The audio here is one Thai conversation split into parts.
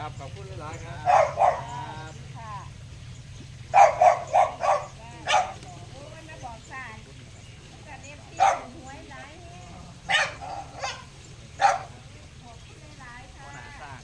ครับขอบคุณหลายๆครับ ค่ะโอ้ยมาบอกสายแต่เอฟซีถูกหวยหลายแฮะขอบคุณหลายๆค่ะ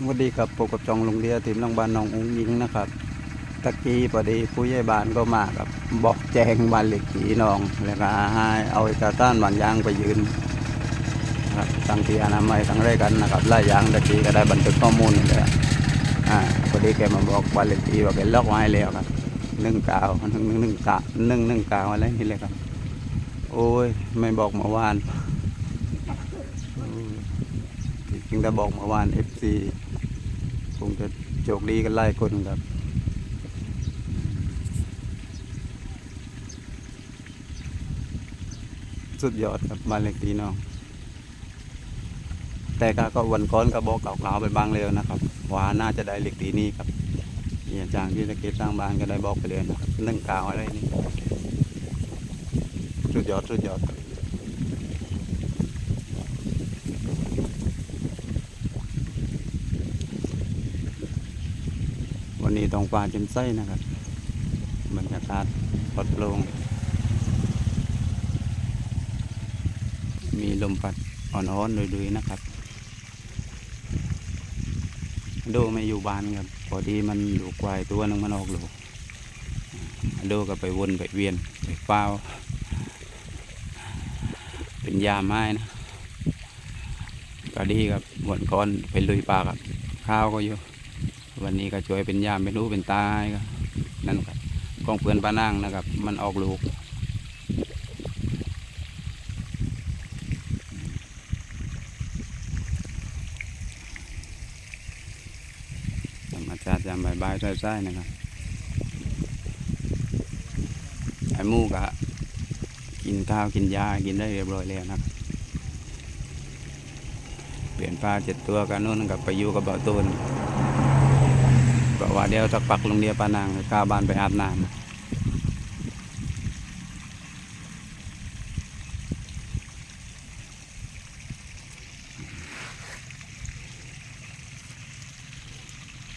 ส วัสดีครับพบกับจองลงเดียทีมโรงพยาบาลหนองอุ้งยิงนะครับ ตะกี้พอดีผู้ใหญ่บ้านก็มากับ บอกแจ้งบ้านเหล็กผีน้อง แล้วก็ให้เอาเอกสารบางอย่างไปยืนครับทั้งที่อนามัยทั้งไรกันนะครับไล่อยางตะกี้ก็ได้บันทึกข้อมูลเละอ่าพอดีแกมาบอกบ้านเหล็กผีว่าแกล็อกไว้แล้วครับหนึ่งกาวหนึ่งหนึ่งหนึ่งกาหนึ่งหนึ่งกาวอะไรนี่เลยครับ โอ้ยไม่บอกเมื่อวานจริงๆถ้าบอกเมื่อวานเอฟซี คงจะโชคดีกันไล่คนครับสุดยอดครับบ้านเล็กดีน้องแต่ก็ก็วันก้อนก็บอกกล่าวๆไปบางแล้วนะครับว่าน่าจะได้เล็กดีนี้ครับนี่อาจารย์ที่ตะเกียบสร้างบ้านก็ได้บอกไปเลยนะครับนึ่งกาวอะไรนี่สุดยอดสุดยอดครับ วันนี้ต้องฟ้าแจ่มใสนะครับบรรยากาศปลอดโปร่งมีลมพัดอ่อนๆดุยๆนะครับโดไม่อยู่บ้านครับพอดีมันลูกควายตัวนึงมันออกลูกโดก็ไปวนไปเวียนไปเฝ้า เป็นยาไม้นะก็ดีครับวันก่อนไปลุยป่าครับข้าวก็อยู่ วันนี้ก็ช่วยเป็นยามเป็นรู้เป็นตายก็นั่นครับกองเพื่อนปานั่งนะครับ มันออกลูกธรรมชาติยามบ่ายๆใช่ๆนะครับไอ้หมูกะกินข้าวกินยากินได้เรียบร้อยแล้วนะครับเปลี่ยนปลาเจ็ดตัวกันนู่นกับไปอยู่กับเบาตูน ก็ว่าเดี๋ยวสักปักลงเดียปานางก้าบานไปอาบน้ำ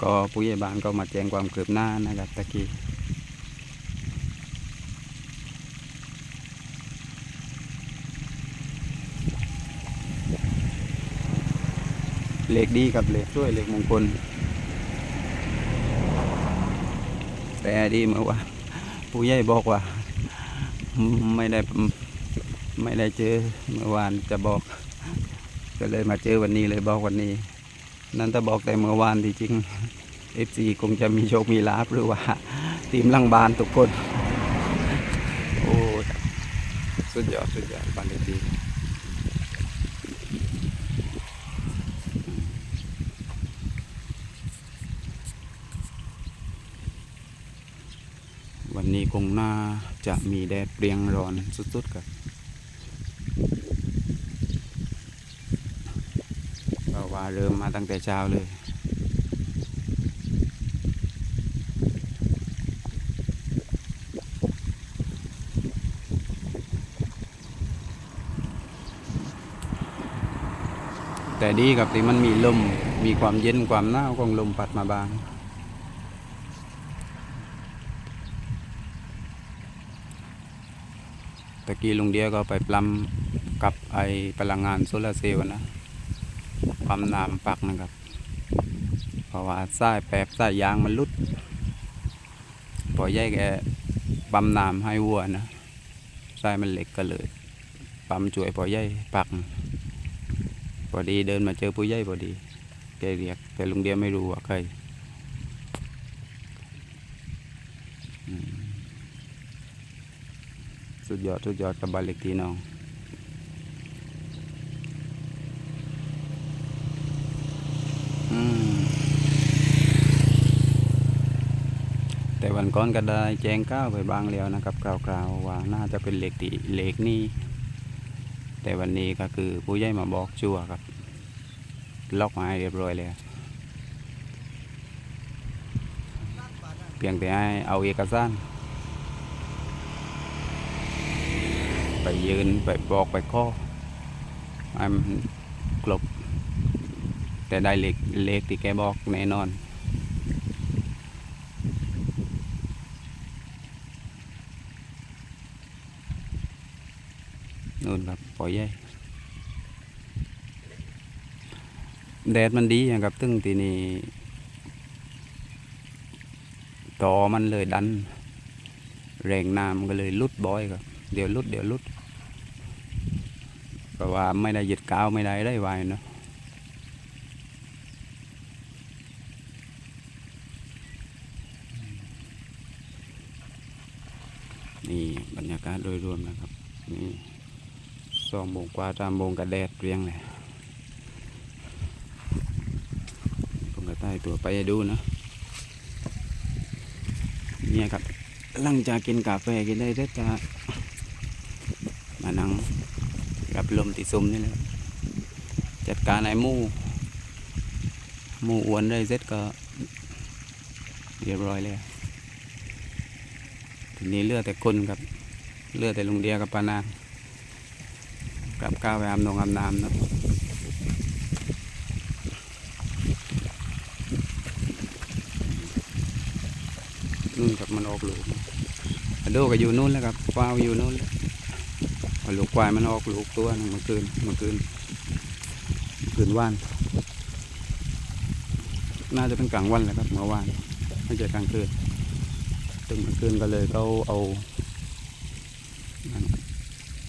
ก็ผู้ใหญ่บ้านก็มาแจ้งความคืบหน้านะครับตะกี้เหล็กดีกับเหล็กช่วยเหล็กมงคล แต่ดีเมื่อวานผู้ใหญ่บอกว่า ไม่ได้ไม่ได้เจอเมื่อวานจะบอก ก็เลยมาเจอวันนี้เลยบอกวันนี้ นั่นถ้าบอกแต่เมื่อวานที่จริงเอฟซีคงจะมีโชคมีลาบหรือว่าทีมลังบานทุกคน โอ้สุดยอดสุดยอดบันเดดี วันนี้คงน่าจะมีแดดเปรียงร้อนสุดๆครับเพราะว่าเริ่มมาตั้งแต่เช้าเลยแต่ดีกับที่มันมีลม มีความเย็นความหนาวของลมพัดมาบาง ตะกี้ลุงเดียก็ไปปลัมกับไอพลังงานโซลาร์เซลล์นะปั๊มน้ำปักนะครับ เพราะว่าสายแป๊บสายยางมันลุดพอแยกแกปั๊มน้ำให้วัวนะสายมันเหล็กก็เลยปั๊มช่วยพอใหญ่ปักพอดีเดินมาเจอผู้ใหญ่พอดีแกเรียกแต่ลุงเดียไม่รู้ว่าใครอืม สุดยอดสุดยอดกับบ้านเล็กที่น้องแต่วันก่อนก็ได้แจ้งก้าวไปบางแล้วนะครับกล่าวๆว่าน่าจะเป็นเหล็กตีเหล็กนี่แต่วันนี้ก็คือผู้ใหญ่มาบอกชัวครับ ล็อกมาเรียบร้อยแล้วเพียงแต่ให้เอาเอกสาร ไปยืนไปบอกไปข้อให้มันครบแต่ได้เลขเลขที่แกบอกแน่นอนนู่นครับปล่อยแย่แดดมันดีอะครับตึ้งทีนี้ต่อมันเลยดัน แรงน้ำก็เลยลุดบ่อยครับ เดี๋ยวลุดเดี๋ยวลุดเพราะว่าไม่ได้หยึดกาวไม่ได้ได้ไวเนาะนี่บรรยากาศโดยรวมนะครับ นี่สองโมงกว่าสามโมงกระแดดเรียงเลยผมก็ใต้ตัวไปดูนะเนี่ยครับหลังจากกินกาแฟกินได้เด็ดจะมา นังรับลมติซุมนี่แหละจัดการไอ้มูมูอ้วนได้เสร็จก็เรียบร้อยแล้วทีนี้เลือดแต่คนครับเลือดแต่ลุงเดียกับปานางกลับก้าวไปอาบนงอาบน้ำนะนู่นกับมันออกหลูกอะโดก็อยู่นู่นแล้วครับควาวอยู่นู่นแล้ว ลูกควายมันออกลูกตัวหนึงเมื่อคืนเมื่อคืนเมื่อคืนว่าน น่าจะเป็นกลางวันแหละครับเมื่อวานไม่ใช่กลางคืนตึงเมื่อคืนก็เลยเขาเอา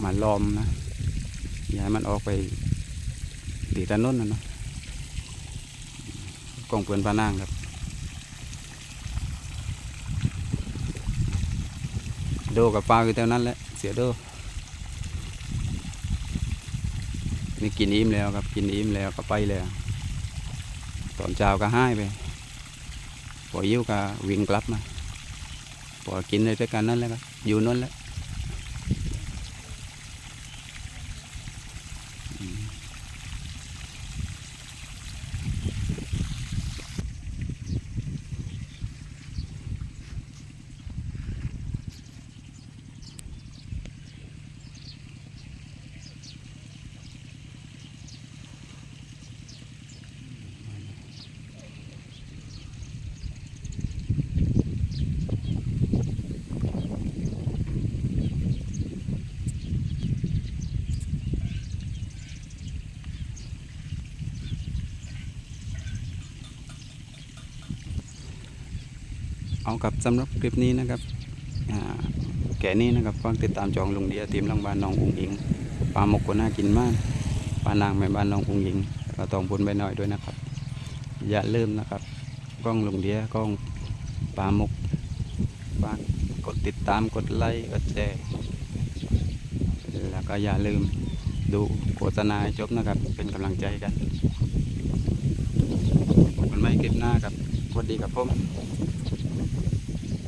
มาล้อมนะย่าให้มันออกไปตีถนนนะเนาะกองเปลือนพานางครับโดกับปลาอยู่แถวนั้นแหละเสียโด นี่กินอิ่มแล้วครับ กินอิ่มแล้วก็ไปแล้ว ตอนเช้าก็ให้ไปพอยิ้วก็วิ่งกลับมาพอกินในด้วยกันนั่นแหละครับอยู่นั่นแหละอืม เอากับสำหรับคลิปนี้นะครับแก่นี้นะครับฝากติดตามจองลุงเดียทีมลังบ้านน้องอุ้งอิงปลาหมกก็น่ากินมากปลานางแม่บ้านน้องอุ้งอิงแล้วก็ตองบุญไปหน่อยด้วยนะครับ อย่าลืมนะครับกล้องลุงเดียกล้องปลาหมกฝากกดติดตามกดไลค์กดแชร์แล้วก็อย่าลืมดูโฆษณาจบนะครับ เป็นกำลังใจกันพบกันใหม่คลิปหน้าครับสวัสดีครับผม